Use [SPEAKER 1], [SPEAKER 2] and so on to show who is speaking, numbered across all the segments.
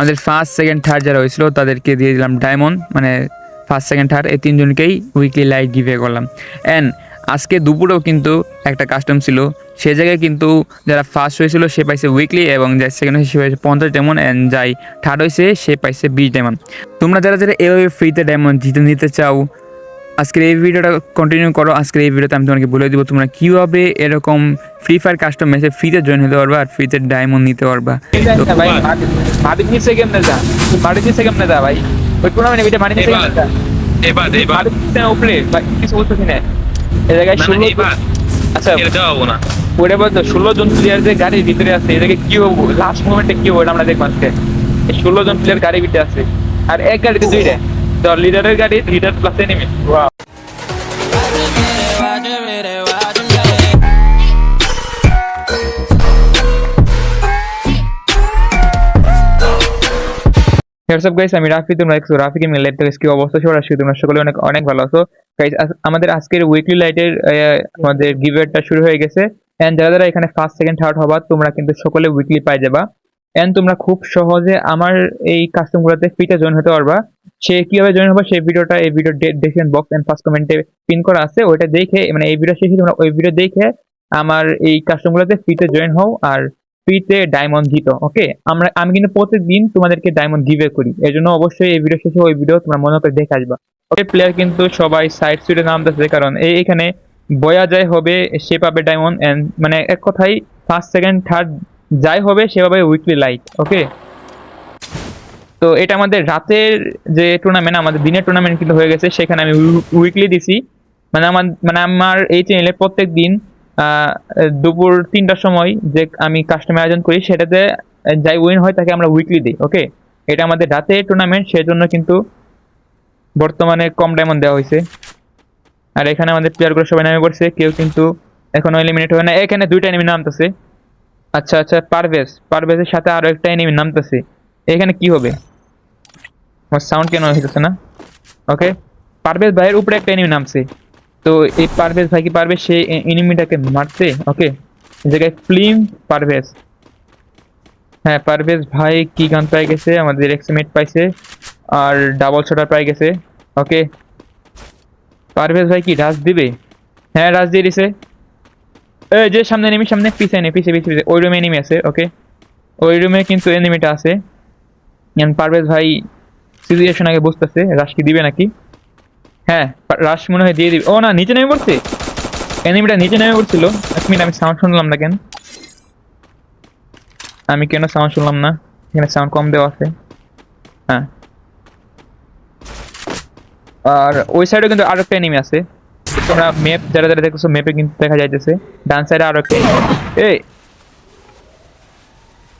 [SPEAKER 1] আমাদের first second third যারা হয়েছিল, তাদেরকে দিয়ে দিলাম ডায়মন্ড মানে ফার্স্ট সেকেন্ড থার্ড এই তিনজনকেই উইকলি লাইট গিভে করলাম। অ্যান্ড আজকে দুপুরেও কিন্তু একটা কাস্টম ছিল। সে জায়গায় কিন্তু যারা ফার্স্ট হয়েছিল, সে পাইছে উইকলি এবং যার সেকেন্ড হয়েছে, সে পাইছে পঞ্চাশ ডায়মন্ড অ্যান্ড যাই থার্ড হয়েছে, সে পাইছে বিশ ডায়মন্ড তোমরা যারা যারা এভাবে ফ্রিতে ডায়মন্ড জিতে নিতে চাও আজকের এই ভিডিওটা কন্টিনিউ করো। আজকের এই ভিডিওতে আমি তোমাকে বলে দিব তোমরা কীভাবে এরকম ফ্রি ফায়ার কাস্টম ম্যাচে ফ্রিতে জয়েন হতে পারবা আর ফ্রিতে ডায়মন্ড নিতে পারবা। তো
[SPEAKER 2] ভাই মাটি নিচে কেমনে যা? মাটি নিচে কেমনে যা ভাই? ওই টুর্নামেন্টে এটা মাটি নিচে কেমনে যা?
[SPEAKER 3] এবার এবার।
[SPEAKER 2] মাটি নিচে না উপরে কিছু বলতেছি না। এই জায়গায়
[SPEAKER 3] না না
[SPEAKER 2] ষোলো আচ্ছা
[SPEAKER 3] না।
[SPEAKER 2] ওটা বলতো ষোলো জন প্লেয়ার যে গাড়ির ভিতরে আছে এটাকে কি হব? লাস্ট মোমেন্টে কি হব আমরা দেখব আজকে। ষোলো জন প্লেয়ার গাড়ির ভিতরে আছে। আর এক গাড়িতে দুইটা। লিডারের গাড়ি লিডার হোয়াটসঅ্যাপ গাইস আমি রাফি তোমরা দেখছ রাফি গেমিং থেকে কি অবস্থা? সবার আজকে তোমরা সকলে অনেক অনেক ভালো আছো। আমাদের আজকের উইকলি লাইটের আমাদের গিভওয়েটা শুরু হয়ে গেছে। এন্ড যারা যারা এখানে ফার্স্ট সেকেন্ড থার্ড হবা, তোমরা কিন্তু সকলে উইকলি পাই যাবা। এন্ড তোমরা খুব সহজে আমার এই কাস্টমগুলোতে ফ্রিতে জয়েন হতে পারবা। সে কীভাবে জয়েন হবে সেই ভিডিওটা এই video description box and first কমেন্টে পিন করা আছে। ওইটা দেখে মানে এই ভিডিও শেষে তোমরা ওই ভিডিও দেখে আমার এই কাস্টমগুলোতে ফ্রিতে জয়েন হও আর ফ্রিতে ডায়মন্ড জিতো ওকে আমরা, আমি কিন্তু প্রতিদিন তোমাদেরকে ডায়মন্ড গিভে করি। এই জন্য অবশ্যই এই ভিডিও শেষে ওই ভিডিও তোমরা মনে করে দেখে আসবা। ওকে প্লেয়ার কিন্তু সবাই সাইড সুইটে নামতেছে কারণ এই এখানে বয়া যায় হবে, সে পাবে ডায়মন্ড এন্ড মানে এক কথাই ফার্স্ট সেকেন্ড থার্ড যাই হবে সেভাবে উইকলি লাইট ওকে তো এটা আমাদের রাতের যে টুর্নামেন্ট আমাদের দিনের টুর্নামেন্ট কিন্তু হয়ে গেছে, সেখানে আমি উইকলি দিছি। মানে আমার মানে আমার এই চ্যানেলে প্রত্যেক দিন দুপুর তিনটার সময় যে আমি কাস্টমার আয়োজন করি, সেটাতে যাই উইন হয় তাকে আমরা উইকলি দিই ওকে এটা আমাদের রাতে টুর্নামেন্ট সেজন্য কিন্তু বর্তমানে কম ডায়মন্ড দেওয়া হয়েছে। আর এখানে আমাদের প্লেয়ারগুলো সবাই নামে পড়ছে, কেউ কিন্তু এখনও এলিমিনেট হয় না। এখানে দুইটা এনিমি নামতেছে। আচ্ছা আচ্ছা পারভেজ। পারভেজের সাথে আরও একটা এনিমি নামতেছে। এখানে কি হবে? আমার সাউন্ড কেন হইতেছে না? ওকে পারভেজ ভাইয়ের উপরে একটা এনিমি নামছে। তো এই পারভেজ ভাই কি পারবে? সে এনিমিটাকে মারতে? ওকে জায়গায় ফিল্ম পারভেজ। হ্যাঁ পারভেজ ভাই কি গান পাই গেছে? আমাদের এক্সিমেট পাইছে। আর ডাবল শটার পাই গেছে। ওকে পারভেজ ভাই কি রাজ দিবে? হ্যাঁ রাজ দিয়ে দিছে। এই যে সামনে এনিমি সামনে পিছে এনে পিছে পিছে পিছে ওই রুমে এনিমি আছে ওকে ওই রুমে কিন্তু এনিমিটা আছে। পারভেজ ভাই সিচুয়েশন আগে বুঝতেছে রাশ কি দিবে নাকি? হ্যাঁ রাশ মনে হয় দিয়ে দিবে। ও না, নিচে নেমে পড়ছে? এনিমিটা নিচে নেমে পড়ছিল। এক মিনিট আমি সাউন্ড শুনলাম না কেন? আমি কেন সাউন্ড শুনলাম না? এখানে সাউন্ড কম দেওয়া আছে। হ্যাঁ। আর ওই সাইডে কিন্তু আরও একটা এনিমি আছে। তোমরা যারা যারা কিন্তু দেখা যাইতেছে। ডান সাইডে আরও একটা এই!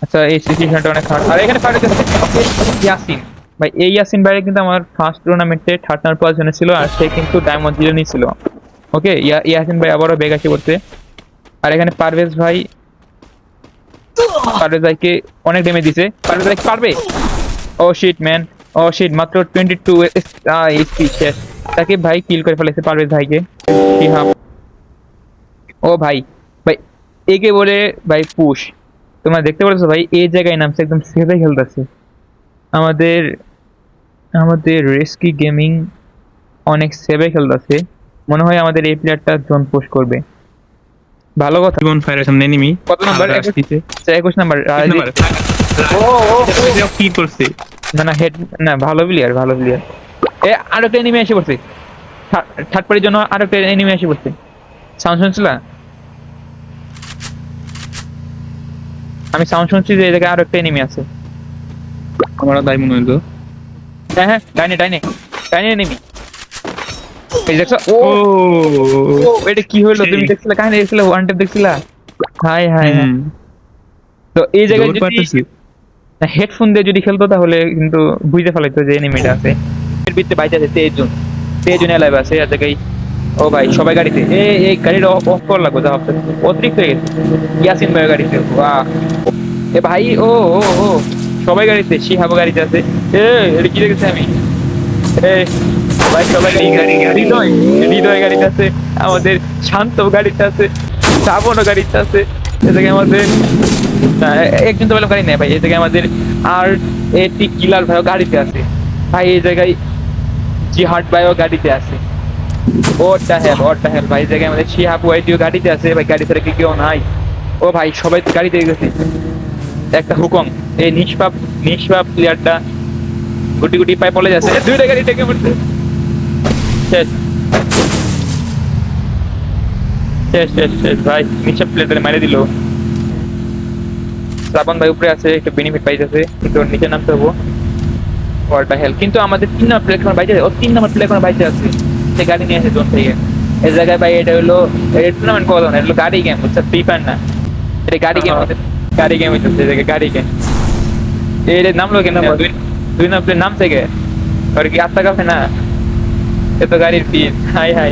[SPEAKER 2] আচ্ছা এই সিচুয়েশনটা অনেক খারাপ আর এখানে ইয়াসিন। ভাই, এই ইয়াসিন কিন্তু আমার ফার্স্ট টুর্নামেন্টে থার্ড ছিল, আর সে কিন্তু ডায়মন্ড জিরো নিয়েছিল ওকে ইয়াসিন ভাই আবারও বেগ আসে করতে আর এখানে পারভেজ ভাই, পারভেজ ভাইকে অনেক ড্যামেজ দিছে। পারভেজ ভাই পারবে? Oh shit man oh shit মাত্র টোয়েন্টি টু এসপি শেষ তাকে ভাই কিল করে ফেলেছে পারভেজ ভাইকে। ও ভাই ভাই একে বলে ভাই পুশ। তোমরা দেখতে পাচ্ছ ভাই এই জায়গায় নামছে একদম সেভে খেলতেছে। আমাদের আমাদের রেস্কি গেমিং অনেক সেভে খেলতেছে। মনে হয় আমাদের এই প্লেয়ারটা জোন পুশ করবে। ভালো কথা।
[SPEAKER 3] জীবন ফায়ারের সামনে এনিমি
[SPEAKER 2] কত নাম্বার? আচ্ছা, একুশ নাম্বার। ও ও ও।
[SPEAKER 3] কি করছে
[SPEAKER 2] না না হেড না ভালো প্লেয়ার ভালো প্লেয়ার এ আর একটা এনিমি এসে পড়ছে। থার্ড পার্টির জন্য আর একটা এনিমি এসে পড়ছে। সাউন্ড শুনছিল আমি সাউন্ড শুনছি যে এই জায়গায় আরও একটা এনিমি আছে।
[SPEAKER 3] আমার তাই মনে হইল।
[SPEAKER 2] হ্যাঁ হ্যাঁ ডাইনে ডাইনে ডাইনে এনিমি এই দেখছ ও এটা কি হলো তুমি। দেখছিলে কাহিনী দেখছিলে ওয়ান টেপ দেখছিলা? হাই হাই তো এই জায়গায় যদি হেডফোন দিয়ে যদি খেলতো তাহলে কিন্তু বুঝতে ফেলাইতো যে এনিমিটা আছে। এর ভিতরে বাইতে আছে আছে আর ও ভাই সবাই গাড়িতে। এই অফ যা অতিরিক্ত হয়ে গেছে। ইয়াসিন ভাই গাড়িতে। এ ভাই ও ও ও সবাই গাড়িতে শিহাব গাড়িতে আছে। এ এটা কি আমি? এ ভাই সবাই গাড়ি হৃদয়। গাড়িতে আছে। আমাদের শান্ত গাড়িতে আছে। শ্রাবণও গাড়িতে আছে। এ জায়গায় আমাদের না, এ- একজন তো বললাম গাড়ি নেই ভাই। জায়গায় আমাদের আর এটি কিলার ভাইও গাড়িতে আছে। ভাই এই জায়গায় জিহাদ ভাইও গাড়িতে আছে। ওটা হেল ওটা হেল ভাই জায়গায় আমাদের শিহাব ওয়াইটিও গাড়িতে আছে। ভাই, গাড়ি ছাড়া কেউ নাই। ও ভাই, সবাই গাড়িতে গেছে। একটা হুকম, এই নিষ্পাপ নিষ্পাপ প্লেয়ারটা গুটি গুটি পায়ে পড়ে যাচ্ছে। দুইটা গাড়ি টেকে পড়ছে শেষ। শেষ শেষ শেষ, ভাই, নিষ্পাপ প্লেয়ারটা মেরে দিল। শ্রাবণ ভাই উপরে আছে, একটু বেনিফিট পাইতেছে, কিন্তু নিচে নামতে হব। ওয়ার্ল্ডটা হেল কিন্তু আমাদের তিন নম্বর এখন বাইতে ও তিন নম্বর এখন বাইতে আছে। সে গাড়ি নিয়ে আসে জোন থেকে। এই জায়গায় ভাই এটা হলো টুর্নামেন্ট কত না এটা গাড়ি গেম বুঝছ? ফ্রি ফায়ার না। এটা গাড়ি গেম গাড়ি গেম হইতেছে এই জায়গায় গাড়ি গেম এর নামলো কেন দুই নম্বর নাম থেকে আর কি আত্মা কাছে না? এ তো গাড়ির ফিস হাই হাই।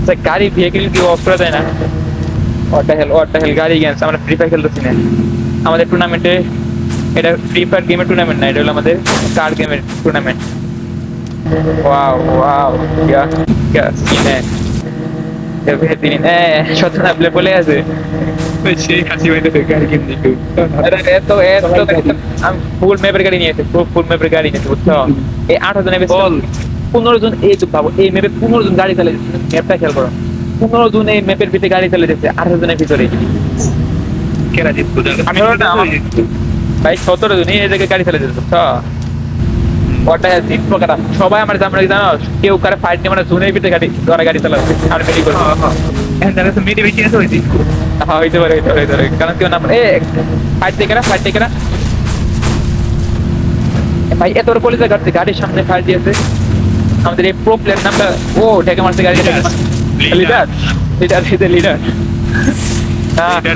[SPEAKER 2] আচ্ছা গাড়ির ভেহিকেল কি অফ করা যায় না? ওটা হেল ওটা হেল গাড়ি গেমস আমরা ফ্রি ফায়ার খেলতেছি না। আমাদের টুর্নামেন্টে এটা ফ্রি ফায়ার গেমের টুর্নামেন্ট না এটা হলো আমাদের কার গেমের tournament wow wow yeah yeah সিনে তিনি সতেন আপলে বলে আছে। এত এত আমি ফুল ম্যাপের গাড়ি নিয়েছি ফুল গাড়ি এই আট হাজার
[SPEAKER 3] বল।
[SPEAKER 2] পনেরো জন এই তো ভাবো এই মেপে পনেরো জন গাড়ি চালিয়ে ম্যাপটা খেয়াল করো। পনেরো জন এই ম্যাপের ভিতরে গাড়ি চালিয়ে যাচ্ছে আঠারো জনের ভিতরে
[SPEAKER 3] কেরা জিতবো
[SPEAKER 2] আমি ভাই সতেরো জন এই জায়গায় গাড়ি যাচ্ছে বুঝছ? ওটা তিন প্রকার সবাই আমার জানা জানো কেউ কারে ফাইট নিয়ে মানে জোনের ভিতরে গাড়ি ধরে গাড়ি চালাচ্ছে আর মেরি করছে।
[SPEAKER 3] তারা তো মেয়েটি বেশি আছে হয়েছি
[SPEAKER 2] হ্যাঁ হইতে পারে হইতে পারে হইতে পারে। কারণ কেউ না এ ফাইট দেখে না ফাইট দেখে না। ভাই এত বড় কলেজে গাড়ি গাড়ির সামনে ফাইট দিয়েছে। আমাদের এই প্রো প্লেয়ার নামটা ও ঠেকে মারছে গাড়ি লিডার লিডার লিডার লিডার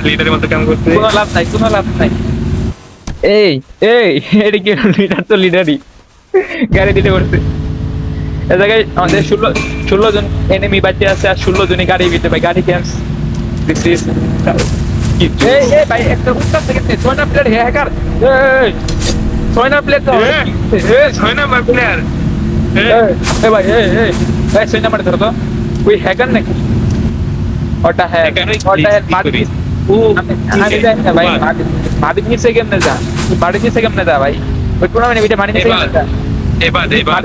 [SPEAKER 3] লিডারের মতো কাম করতে
[SPEAKER 2] কোনো লাভ নাই কোনো লাভ নাই। এই এই এটা কি লিডার তো লিডারই গাড়ি দিতে করছে এ জায়গায় আমাদের ষোলো ষোলো জন এনিমি বাচ্চা আছে আর ষোলো জনই গাড়ি দিতে ভাই গাড়ি গেমস দিস ইজ এই এই ভাই একটা উত্তর থেকে ছয় না প্লেয়ার হ্যাকার এই ছয় না প্লেয়ার তো এই
[SPEAKER 3] ছয় নাম্বার প্লেয়ার
[SPEAKER 2] এই ভাই এই এই এই ছয় নাম্বার ধরো তো। ওই হ্যাকার নাকি? ওটা হ্যাঁ
[SPEAKER 3] Hacker?
[SPEAKER 2] ওটা
[SPEAKER 3] কি ও
[SPEAKER 2] আমি আমি জানি না ভাই মাটির নিচে কেমনে যা? মাটির নিচে কেমনে যা ভাই? ওই টুর্নামেন্টে বিটা মাটির নিচে কেমনে যা?
[SPEAKER 3] এবার এবার।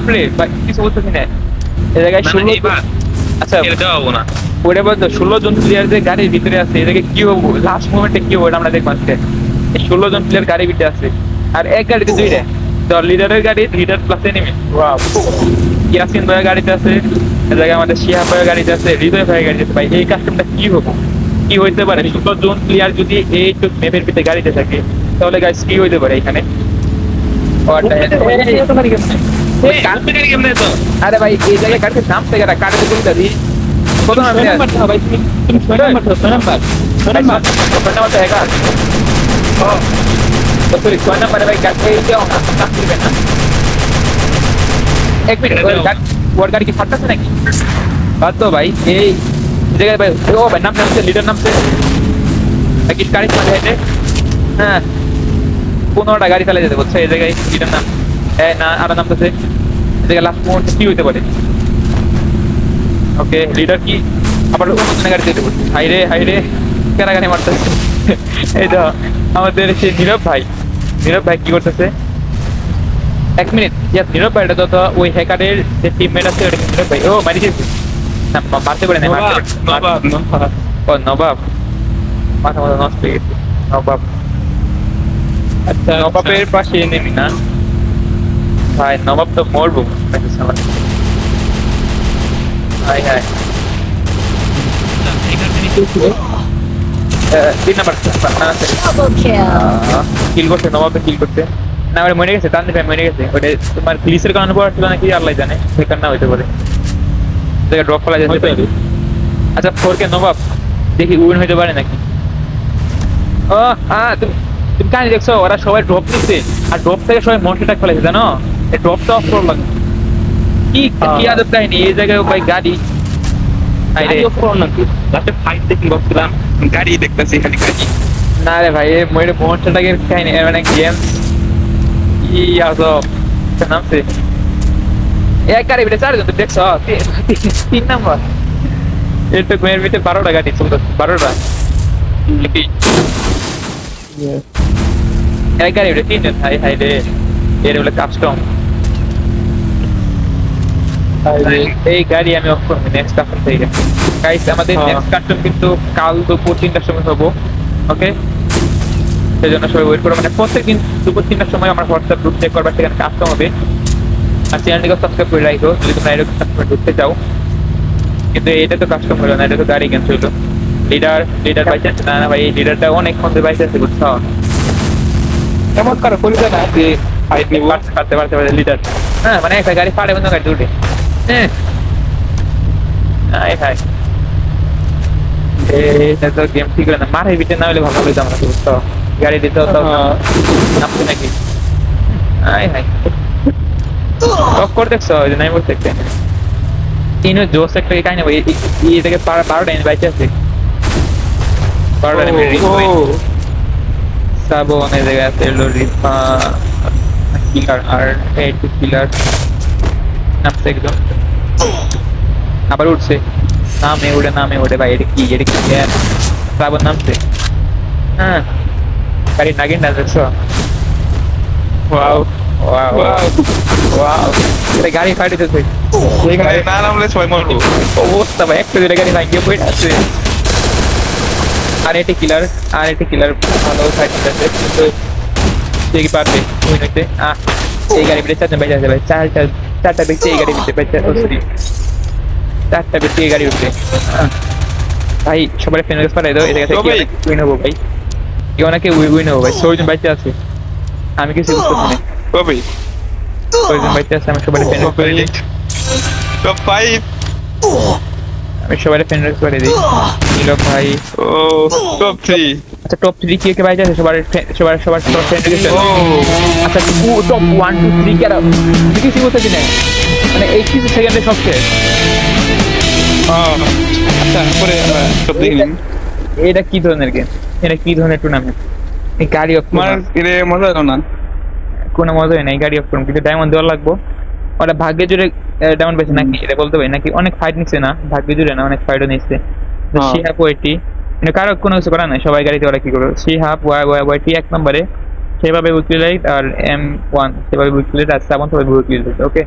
[SPEAKER 2] উপরে কিছু বলতেছি না। এই জায়গায়
[SPEAKER 3] না, না,
[SPEAKER 2] ষোলো আচ্ছা
[SPEAKER 3] এটা না।
[SPEAKER 2] ওটা বলতো ষোলো জন প্লেয়ার যে গাড়ির ভিতরে আছে এই কি হব? লাস্ট মোমেন্টে কি হব এটা আমরা দেখব আজকে। এই ষোলো জন প্লেয়ার গাড়ির ভিতরে আছে। আর এক গাড়িতে দুইটা। তো লিডারের গাড়ি লিডার প্লাস এনিমি ইয়াসিন ভাইয়ের গাড়িতে আছে এ জায়গায় আমাদের শিয়া ভাইয়ের গাড়িতে আছে হৃদয় ভাইয়ের গাড়িতে আছে। ভাই এই কাস্টমটা কি হব? কি হইতে পারে? ষোলো জন প্লেয়ার যদি এই ম্যাপের ভিতরে গাড়িতে থাকে তাহলে গাইস কি হইতে পারে এখানে? ওটা
[SPEAKER 3] এই কালকে গাড়ি কেমনে তো?
[SPEAKER 2] আরে ভাই এই জায়গায় গাড়িতে নাম থেকে? গাড়িতে কোনটা দিই কত নাম
[SPEAKER 3] ভাই তুমি তুমি ছয় নাম্বার তো ছয় নাম্বার ছয় নাম্বার
[SPEAKER 2] ছয় নাম্বার তো হ্যাকার ও। সরি ছয় নাম্বারে ভাই গাড়ি এই যে কাজ করবে না। এক মিনিট ওর গাড়ি ওর গাড়ি কি ফাটতেছে নাকি? বাদ তো ভাই এই জায়গায় ভাই, ও ভাই, নাম নামছে লিডার নামছে গাড়ি চালিয়ে হ্যাঁ। পনেরোটা গাড়ি যেতে বলছে, এই জায়গায় লিডার নাম। হ্যাঁ না, আরও নামতেছে এই জায়গায় লাস্ট মোমেন্ট কি হইতে পারে? ওকে লিডার কি? আবার অন্য গাড়ি যেতে বলছে। হাই রে হাই রে কেনা গাড়ি মারতেছে। এই তো, আমাদের সেই নীরব ভাই। নীরব ভাই কি করতেছে? এক মিনিট নীরব ভাই এটা তো ওই হ্যাকারের যে টিমমেট আছে, ওটা নীরব ভাই? ও মারি দিয়েছে। মারতে পারে না।
[SPEAKER 3] নবাব নবাব
[SPEAKER 2] ও নবাব। মাথা মাথা নষ্ট হয়ে গেছে। নবাব।
[SPEAKER 3] আচ্ছা
[SPEAKER 2] নবাবের পাশে নেমি না। ভাই নবাব তো মরবো। হাই হাই তিন নাম্বার. কিল করছে নবাবে কিল করছে না ওটা মরে গেছে তান্দি ভাই মরে গেছে। ওটা তোমার গ্লিসের কারণে পড়া ছিল নাকি? আল্লাহ জানে। বেকার না হইতে পারে। জায়গা ড্রপ করা পারে। আচ্ছা ফোর কে নবাব দেখি উইন হইতে পারে নাকি? ও হ্যাঁ তুমি তুমি কাহিনী দেখছ? ওরা সবাই ড্রপ নিচ্ছে আর ড্রপ থেকে সবাই মনটা ফেলেছে জানো? এই ড্রপটা অফ করল কি কি আদব কাহিনী? এই জায়গায় ভাই গাড়ি।
[SPEAKER 3] লাস্টে ফাইট দেখি ভাবছিলাম গাড়ি দেখতেছি গাড়ি।
[SPEAKER 2] না রে ভাই এই ময়ূরের মনটাকে কাহিনী? মানে গেম কি নামছে। এক গাড়ি ভিতরে চারজন দেখছ? তি- তিন নাম্বার। মেয়ের ভিতরে বারোটা গাড়ি চলতেছে বারোটা। এই গাড়ি ওটা তিনজন। হাই হাই রে। এর বলে কাস্টম এই গাড়ি আমি অফ করব নেক্সট কাস্টম থেকে। গাইস আমাদের
[SPEAKER 3] হ্যাঁ।
[SPEAKER 2] নেক্সট কাস্টম কিন্তু কাল দুপুর তিনটার সময় হব। ওকে সেই জন্য সবাই ওয়েট করো। মানে প্রত্যেকদিন দুপুর তিনটার সময় আমার হোয়াটসঅ্যাপ গ্রুপ চেক করবার সেখানে কাস্টম হবে। আর চ্যানেলটিকে সাবস্ক্রাইব করে রাখো যদি তোমরা এরকম কাস্টমার ঢুকতে চাও। কিন্তু এটা তো কাস্টম হলো না এটা তো গাড়ি গেম হলো লিডার লিডার বাইক আছে না না ভাই এই লিডারটা অনেক মধ্যে বাইক আছে বুঝছ?
[SPEAKER 3] এমন কারও করিবে না যে নিব
[SPEAKER 2] পারতে পারতে পারতে পারতে লিডার হ্যাঁ মানে একটা গাড়ি ফাটে বন্ধ গাড়ি উঠে। হ্যাঁ। আয় হায় এটা তো গেম ঠিক হয় না। মারে বিটে না হলে ভালো হইতো আমরা বুঝছ? গাড়ি দিতে হতো।
[SPEAKER 3] হ্যাঁ।
[SPEAKER 2] নাকি? আয় হায় টপ করে দেখছ ওই নাই বলতে একটা ইনো জোস একটা কাই না ভাই এই থেকে বারোটা এনে বাইচে আছে বারোটা এনে সাবো অনেক জায়গায় আছে লোরিফা কিলার আর এইট কিলার নামছে একদম আবার উঠছে নামে উঠে নামে উঠে ভাই এটা কি এটা কি সাবন নামছে হ্যাঁ গাড়ি নাগিন না দেখছ ওয়াও ওয়াও
[SPEAKER 3] Wow.
[SPEAKER 2] ওয়াও এটা গাড়ি ফাটিতেছে
[SPEAKER 3] এখানে না নামলে সবাই মরবো
[SPEAKER 2] অবস্থা ভাই একটা দুটো গাড়ি ভাঙিয়ে পড়ে আছে আর এটি কিলার আর এটি কিলার ভালো ফাইট কিন্তু সে পারবে উইন হইতে আহ এই গাড়ি বিটে চারজন বেঁচে আছে ভাই চারটা চারটা ব্যক্তি এই গাড়ি বিটে বেঁচে সরি চারটা ব্যক্তি এই গাড়ি উঠবে ভাই সবাই পাঠাই দাও এটা
[SPEAKER 3] তো ভাই।
[SPEAKER 2] উইন হব ভাই। কেউ নাকি উইন হব ভাই। ছয়জন আছে। আমি কিছু বুঝতে পারি
[SPEAKER 3] কবে
[SPEAKER 2] ছয়জন বাইচে আমি সবাই ফ্রেন্ড
[SPEAKER 3] কবে টপ ফাইভ
[SPEAKER 2] আমি সবাই ফ্রেন্ড রিকোয়েস্ট দিই নীলক ভাই
[SPEAKER 3] ও টপ থ্রি
[SPEAKER 2] আচ্ছা টপ থ্রি কে কে বাইচে আছে সবার সবার সবার সবার ফ্রেন্ড রিকোয়েস্ট
[SPEAKER 3] ও
[SPEAKER 2] আচ্ছা টপ ওয়ান টু থ্রি কে দেখেছি বলতে কি না মানে এই কিছু সেকেন্ডে সব শেষ
[SPEAKER 3] আচ্ছা পরে টপ দেখিলাম
[SPEAKER 2] এটা কি ধরনের গেম এটা কি ধরনের টুর্নামেন্ট গাড়ি অফ
[SPEAKER 3] আমার মজা না।
[SPEAKER 2] কোনো মজাই নেই গাড়ি অফ করুন কিন্তু ডায়মন্ড দেওয়ার লাগবো। ওরা ভাগ্যে জুড়ে ডায়মন্ড পেয়েছে নাকি এটা বলতে পারি নাকি অনেক ফাইট নিচ্ছে না ভাগ্যে জুড়ে না অনেক ফাইটও নিচ্ছে শিহাব ওয়াইটি মানে কারও কোনো কিছু করার নাই সবাই গাড়িতে ওরা কি করবে? সি হাফ ওয়াই ওয়াই ওয়াইটি এক নম্বরে। সেভাবে উইকলি লাইট আর এম ওয়ান সেভাবে উইকলি লাইট আর সেভেন সেভাবে উইকলি লাইট ওকে?